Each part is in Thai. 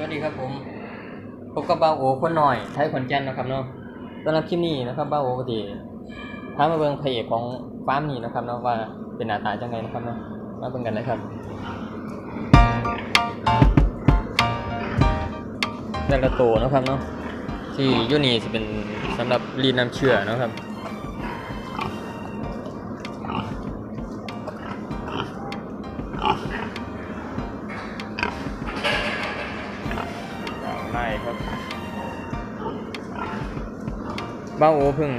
สวัสดีครับผมพบกับเบ้าโอคนหน่อยไทยขอนแก่นนะครับเนาะสำหรับคลิปนี้นะครับเบ้าโอปกติพามาเบิ่งพระเอกของฟาร์มนี้นะครับเนาะว่าเป็นหน้าตาจังไงนะครับเนาะมาเบิ่งกันเลยครับแต่ละตัวนะครับเนาะที่ยูนี่จะเป็นสำหรับรีดน้ำเชื่อนะครับ ไล่ครับเบ้าโอเพิ่ง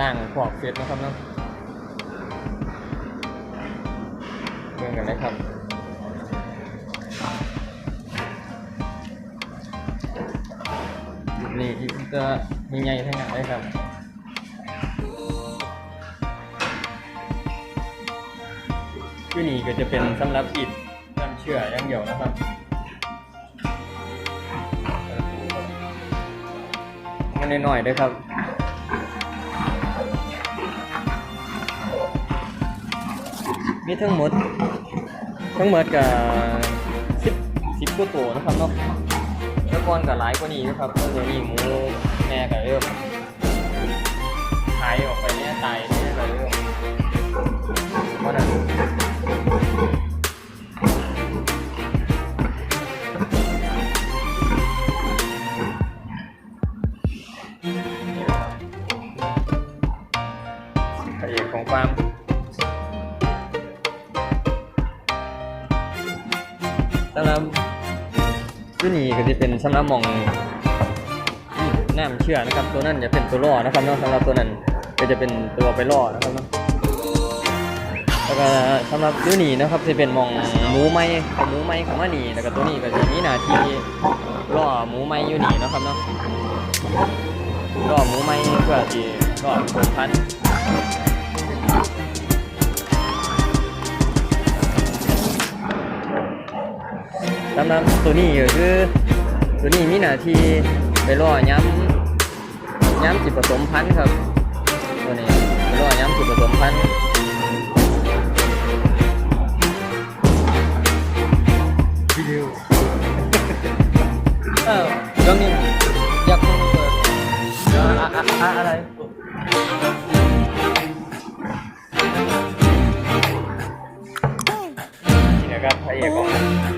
ล่างขอกเฟสนะครับเนาะเบิ่งกันเลยครับนี่อีกก็มีใหญ่ทั้งนั้นเลยครับที่นี่ก็จะเป็นสำหรับอิดน้ำเชื่ออย่างเดียวนะครับ มันหน่อยๆด้วยครับมีทั้งหมด ทั้งหมดกับสิบสิบกว่าตัวนะครับเนาะแล้วก้อนกับหลายกว่านี้นะครับแล้วเดี๋ยวนี้หมูแม่กับเริ่มหายออกไปเนี่ยตาย ของฟาร์มสำหรับตัวนี้ก็จะเป็นสำหรับมองน้ำเชื่อนะครับ ตัวนั้นจะเป็นตัวล่อนะครับเนาะสำหรับตัวนั้นก็จะเป็นตัวไปล่อนะครับเนาะแล้วก็สำหรับตัวนี้นะครับจะเป็นมองหมูไม้เอาหมูไม้ของมันนี่แล้วก็ตัวนี้ก็จะมีหน้าที่ล่อหมูไม้อยู่นี่นะครับเนาะล่อหมูไม้เพื่อที่ล่อผลพันธุ์ สำหรับตัวนี้ก็คือตัวนี้มีหน้าที่ไปล่อย้ำย้ำจิตผสมพันธุ์ครับตัวนี้ไปล่อย้ำจิตผสมพันธุ์วิดีโอเออเรื่องนี้อยากเปิดอะไร นี่นะค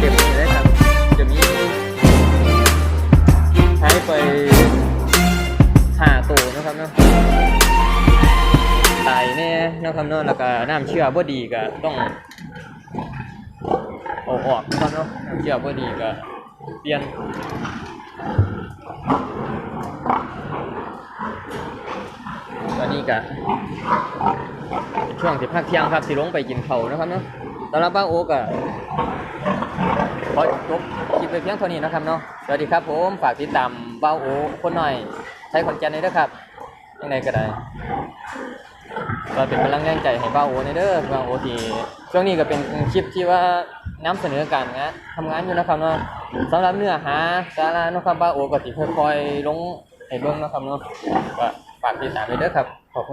กก้อนนี้จะเต็มเลยนะครับจะมีใช้ไปหาตัวนะครับเนาะตายแน่นะครับเนาะแล้วก็น้ำเชื่อบ่ดีก็ต้องเอาออกนะครับเนาะเชื่อบ่ดีก็เปลี่ยนตอนนี้ก็ช่วงสิพักเที่ยงครับสิลงไปกินเขานะครับเนาะสำหรับบ้าโอ๊กอะ อจบคลิปไปเพียงเท่านี้นะครับเนาะสวัสดีครับผม ฝากติดตามบ้าโอ๊คนหน่อย ใช้ขอนแก่นเลยนะครับยังไงก็ได้ก็เป็นกำลังแรงใจให้บ้าโอในเด้อบ้าโอที่ช่วงนี้ก็เป็นคลิปที่ว่านํเสนอการงานทำงานอยู่นะครับเนาะสำหรับเนื้อหาสาระนะครับบ้าโอก็สิค่อยๆลงให้เบิ่งนะครับเนาะก็ฝากติดตามไปเด้อครับขอบคุณ